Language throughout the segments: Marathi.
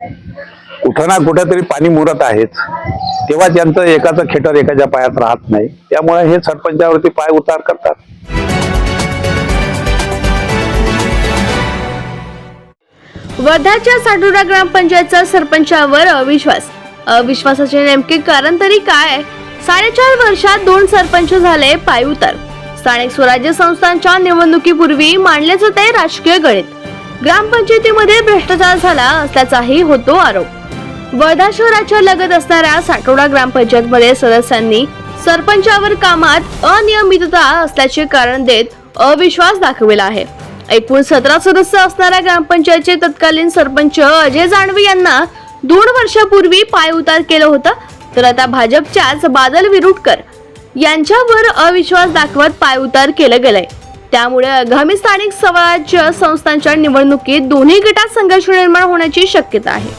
कुठं ना कुठेतरी पाणी मुरत आहेच. तेव्हा त्यांचं एकाचं खेटर एकाच्या पायात राहत नाही. त्यामुळे हे सरपंचावरती पाय उतार करतात. वर्धाच्या साठोडा ग्रामपंचायतचा सरपंचावर अविश्वास. अविश्वासाचे नेमके कारण तरी काय? साडेचार वर्षात दोन सरपंच झाले पायउतार स्थानिक स्वराज्य संस्थांच्या निवडणुकीपूर्वी मांडले जाते राजकीय गणित. ग्रामपंचायतीमध्ये भ्रष्टाचार झाला असल्याचाही होतो आरोप. वर्धा शहराच्या लगत असणाऱ्या साठोडा ग्रामपंचायतमध्ये सदस्यांनी सरपंचावर कामात अनियमितता असल्याचे कारण देत अविश्वास दाखविला आहे. एकूण सतरा सदस्य असणाऱ्या ग्रामपंचायतचे तत्कालीन सरपंच अजय जाणवे यांना दोन वर्षापूर्वी पाय उतार केलं होतं तर आता भाजपच्याच बादल विरुटकर यांच्यावर अविश्वास दाखवत पाय उतार केलं गेलंय. त्यामुळे आगामी स्थानिक स्वराज्य संस्थांच्या निवडणुकीत दोन्ही गटात संघर्ष निर्माण होण्याची शक्यता आहे.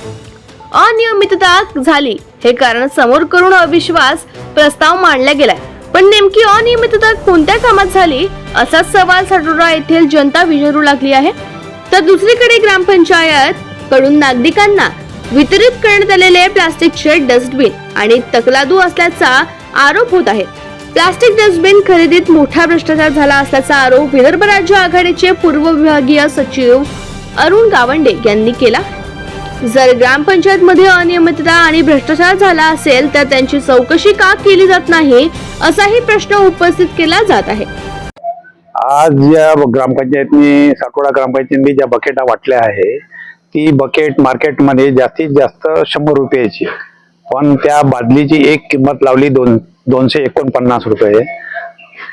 अनियमितता झाली हे कारण समोर करून अविश्वास प्रस्ताव मांडला गेलाय. पण नेमकी अनियमितता कोणत्या कामात झाली असा सवाल साटोडा येथील जनता विचारू लागली आहे. तर दुसरीकडे ग्रामपंचायत कडून नागरिकांना वितरित करण्यात आलेले प्लास्टिकचे डस्टबिन आणि तकलादू असल्याचा आरोप होत आहे. प्लास्टिक डस्टबिन खरेदीत मोठा भ्रष्टाचार झाला असल्याचा आरोप विदर्भ राज्य आघाडीचे पूर्व विभागीय सचिव अरुण गावंडे यांनी केला. जर ग्रामपंचायत मध्ये अनियमितता आणि भ्रष्टाचार झाला असेल तर त्यांची चौकशी का केली जात नाही असाही प्रश्न उपस्थित केला जात आहे. आज या ग्रामपंचायतने सातोडा ग्रामपंचायतीने ज्या बकेटा वाटल्या आहे ती बकेट मार्केटमध्ये जास्तीत जास्त शंभर रुपयाची. पण त्या बादलीची एक किंमत लावली दोन दोनशे एकोणपन्नास रुपये.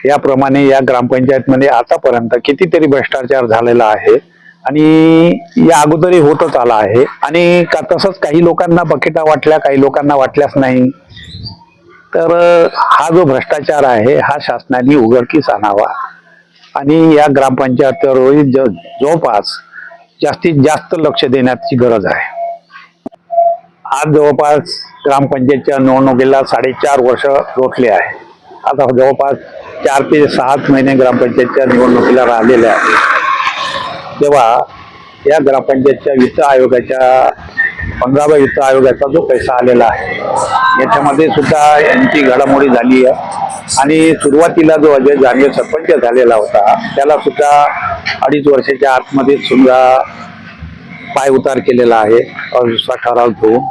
याप्रमाणे या ग्रामपंचायतमध्ये आतापर्यंत कितीतरी भ्रष्टाचार झालेला आहे. आणि या अगोदरही होतच आला आहे. आणि का तसंच काही लोकांना बकेटा वाटल्या काही लोकांना वाटल्याच नाही. तर हा जो भ्रष्टाचार आहे हा शासनाने उघडकीस आणावा. आणि या ग्रामपंचायतीवर ज- जवळपास जास्तीत जास्त लक्ष देण्याची गरज आहे. आज जवळपास ग्रामपंचायतच्या निवडणुकीला साडेचार वर्ष रोखले आहे. आता जवळपास चार ते सात महिने ग्रामपंचायतच्या निवडणुकीला राहिलेले आहे. तेव्हा या ग्रामपंचायतच्या वित्त आयोगाच्या पंधराव्या वित्त आयोगाचा जो पैसा आलेला आहे याच्यामध्ये सुद्धा यांची घडामोडी झाली आहे. आणि सुरुवातीला जो अजय जानवे सरपंच झालेला होता त्याला सुद्धा अडीच वर्षाच्या आतमध्ये सुद्धा पाय उतार केलेला आहे. अविश्वास ठराव घेऊन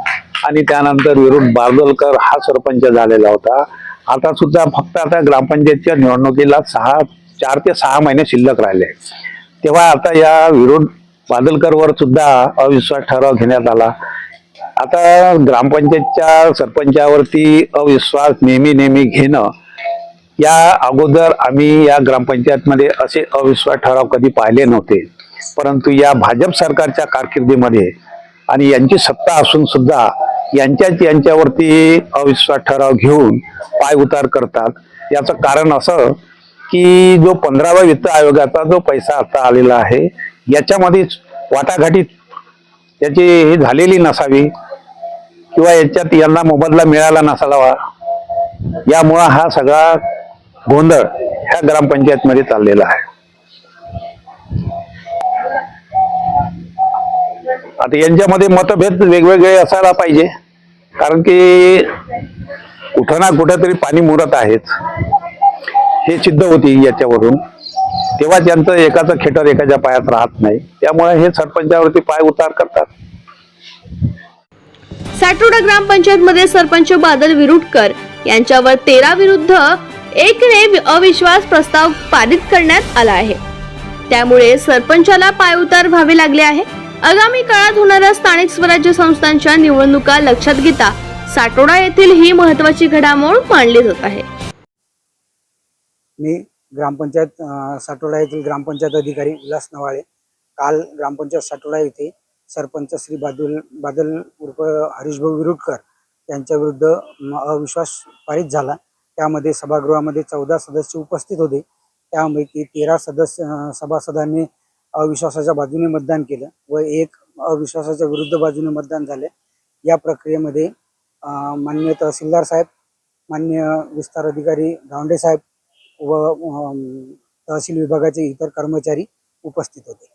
आणि त्यानंतर विरुद्ध बारदोलकर हा सरपंच झालेला होता. आता सुद्धा फक्त आता ग्रामपंचायतच्या निवडणुकीला सहा चार ते सहा महिने शिल्लक राहिले. तेव्हा आता या विरुद्ध बादलकरवर सुद्धा अविश्वास ठराव घेण्यात आला. आता ग्रामपंचायतच्या सरपंचावरती अविश्वास नेहमी नेहमी घेणं या अगोदर आम्ही या ग्रामपंचायतमध्ये असे अविश्वास ठराव कधी पाहिले नव्हते. परंतु या भाजप सरकारच्या कारकिर्दीमध्ये आणि यांची सत्ता असून सुद्धा यांच्याच यांच्यावरती अविश्वास ठराव घेऊन पाय उतार करतात. याचं कारण असं की जो पंधरावा वित्त आयोगाचा जो पैसा आता आलेला आहे याच्यामध्ये वाटाघाटी याची हे झालेली नसावी किंवा याच्यात यांना मोबदला मिळाला नसावा यामुळं हा सगळा गोंधळ ह्या ग्रामपंचायतमध्ये चाललेला आहे. आता यांच्यामध्ये मतभेद वेगवेगळे असायला पाहिजे. कारण की कुठं ना कुठं तरी पाणी मुरत आहेच हे सिद्ध होती याच्यावरून. तेव्हा त्यांचं एकाचं खेटर एकाच्या पायात राहत नाही. त्यामुळे हे सरपंचावरती पाय उतार करतात. साटोडा ग्रामपंचायतमध्ये सरपंच बादल विरुटकर यांच्यावर तेरा विरुद्ध एकने ने अविश्वास प्रस्ताव पारित करण्यात आला आहे. त्यामुळे सरपंचाला पायउतार व्हावे लागले आहे आगामी काळात होणाऱ्या स्थानिक स्वराज्य संस्थांच्या निवडणुका लक्षात घेता साटोडा येथील ही महत्वाची घडामोड मानली जात आहे. मी ग्रामपंचायत साटोडा येथील ग्रामपंचायत अधिकारी उल्हास नवाळे. काल ग्रामपंचायत साटोडा येथे सरपंच श्री बादल बादल उर्फ हरीशभाऊ विरुटकर यांच्या विरुद्ध अविश्वास पारित झाला. त्यामध्ये सभागृहामध्ये चौदा सदस्य उपस्थित होते. त्यापैकी तेरा सदस्य सभासदांनी अविश्वासाच्या बाजूने मतदान केलं व एक अविश्वासाच्या विरुद्ध बाजूने मतदान झालं. या प्रक्रियेमध्ये मान्य तहसीलदार साहेब मान्य विस्तार अधिकारी गावंडे साहेब व तहसील विभागाचे इतर कर्मचारी उपस्थित होते.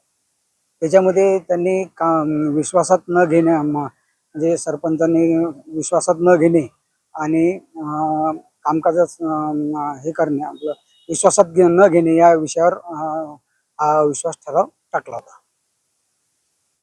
त्याच्यामध्ये त्यांनी का विश्वासात न घेणे म्हणजे सरपंचांनी विश्वासात न घेणे आणि कामकाजात हे करणे आपलं विश्वासात घे- न घेणे या विषयावर अं, हा विश्वास ठराव टाकला होता